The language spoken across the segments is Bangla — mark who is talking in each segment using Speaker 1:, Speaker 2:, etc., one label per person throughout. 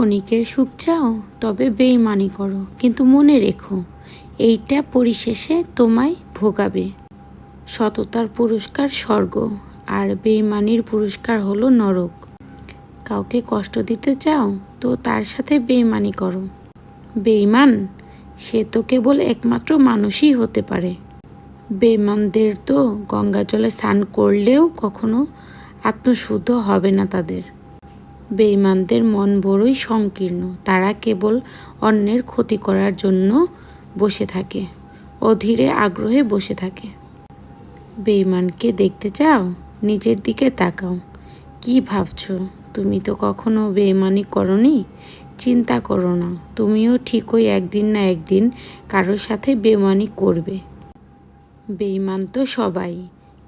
Speaker 1: ক্ষণিকের সুখ চাও, তবে বেইমানি করো। কিন্তু মনে রেখো, এইটা পরিশেষে তোমায় ভোগাবে। সততার পুরস্কার স্বর্গ, আর বেইমানির পুরস্কার হলো নরক। কাউকে কষ্ট দিতে চাও, তো তার সাথে বেইমানি করো। বেইমান সে তো কেবল একমাত্র মানুষই হতে পারে। বেইমানদের তো গঙ্গা জলে স্নান করলেও কখনো আত্মশুদ্ধ হবে না তাদের। বেইমানদের মন বড়ই সংকীর্ণ। তারা কেবল অন্যের ক্ষতি করার জন্য বসে থাকে, অধীরে আগ্রহে বসে থাকে। বেইমানকে দেখতে চাও? নিজের দিকে তাকাও। কি ভাবছ? তুমি তো কখনো বেইমানি করনি? চিন্তা করো না, তুমিও ঠিকই একদিন না একদিন কারোর সাথে বেইমানি করবে। বেইমান তো সবাই,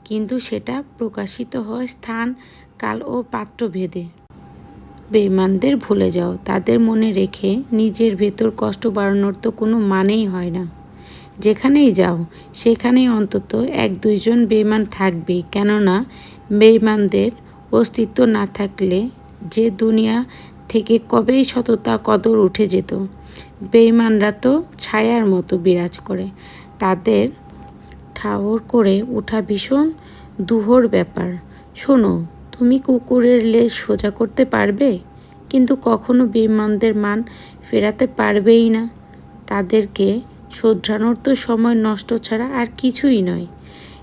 Speaker 1: কিন্তু সেটা প্রকাশিত হয় স্থান, কাল ও পাত্র ভেদে বেইমানদের ভুলে যাও। তাদের মনে রেখে নিজের ভেতর কষ্ট বাড়ানোর তো কোনো মানেই হয় না। যেখানেই যাও, সেখানেই অন্তত এক দুইজন বেইমান থাকবে। কেননা বেইমানদের অস্তিত্ব না থাকলে যে দুনিয়া থেকে কবেই সততা কদর উঠে যেত। বেইমানরা তো ছায়ার মতো বিরাজ করে। তাদের ঠাওর করে ওঠা ভীষণ দুহর ব্যাপার। শোনো, তুমি কুকুরের লেজ সোজা করতে পারবে? কিন্তু কখনো বেইমানদের মান ফেরাতে পারবেই না। তাদেরকে শোধরানোর তো সময় নষ্ট ছাড়া আর কিছুই নয়।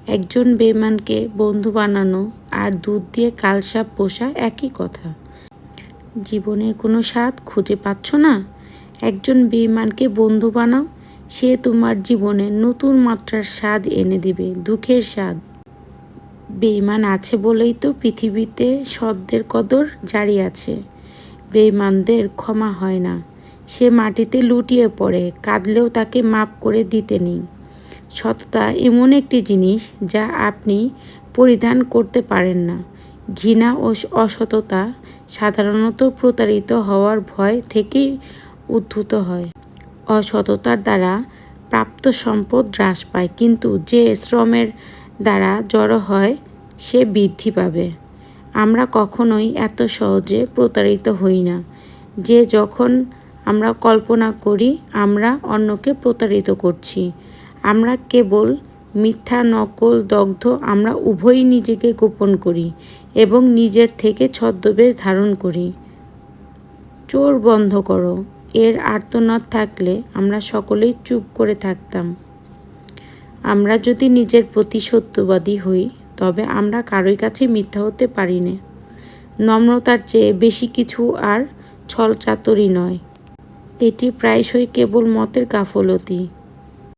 Speaker 1: একজন বেইমানকে বন্ধু বানানো আর দুধ দিয়ে কালসাপ পোষা একই কথা। জীবনের কোনো স্বাদ খুঁজে পাচ্ছ না? একজন বেইমানকে বন্ধু বানাও, সে তোমার জীবনে নতুন মাত্রার স্বাদ এনে দিবে, দুঃখের স্বাদ। বেইমান আছে বলেই তো পৃথিবীতে সদ্যের কদর জারি আছে। বেইমানদের ক্ষমা হয় না। সে মাটিতে লুটিয়ে পড়ে, কাঁদলেও তাকে মাপ করে দিতে নেই। সততা এমন একটি জিনিস যা আপনি পরিধান করতে পারেন না। ঘৃণা ও অসততা সাধারণত প্রতারিত হওয়ার ভয় থেকেই উদ্ভূত হয়। অসততার দ্বারা প্রাপ্ত সম্পদ হ্রাস পায়, কিন্তু যে শ্রমের দ্বারা জড়ো হয়, সে বৃদ্ধি পাবে। আমরা কখনোই এত সহজে প্রতারিত হই না। যে যখন আমরা কল্পনা করি, আমরা অন্যকে প্রতারিত করছি। আমরা কেবল মিথ্যা, নকল, দগ্ধ, আমরা উভয়ই নিজেকে গোপন করি এবং নিজের থেকে ছদ্মবেশ ধারণ করি। চোর বন্ধ করো, এর আর্তনাদ থাকলে আমরা সকলেই চুপ করে থাকতাম। আমরা যদি নিজের প্রতি সত্যবাদী হই তবে আমরা কারোই কাছে মিথ্যা হতে পারি না নম্রতার চেয়ে বেশি কিছু আর ছল চাতরি নয়। এটি প্রায়শই কেবল মতের গাফলতি।